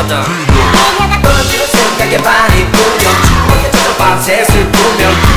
거다 번지는 생각에 많이 부여 주머니에 젖어 밤새 슬프면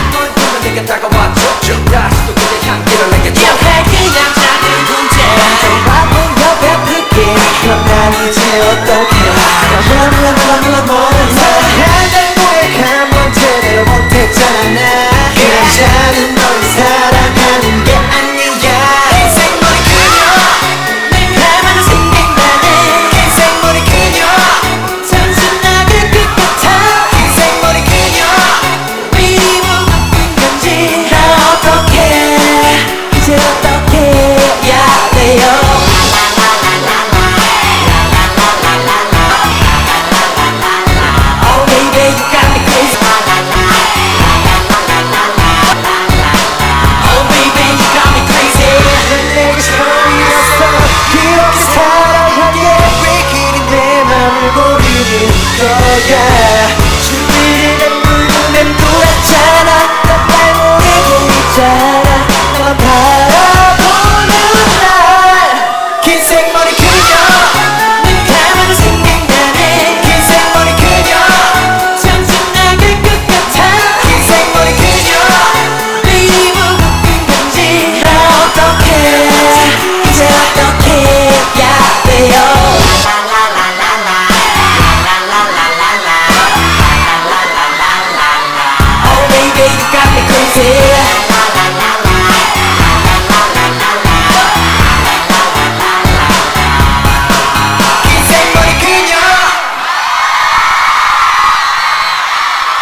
내가 주위를 물면 뿌랗잖아. 난 발목에 있잖아. 너만 바라보는 날. 긴색머리 그녀.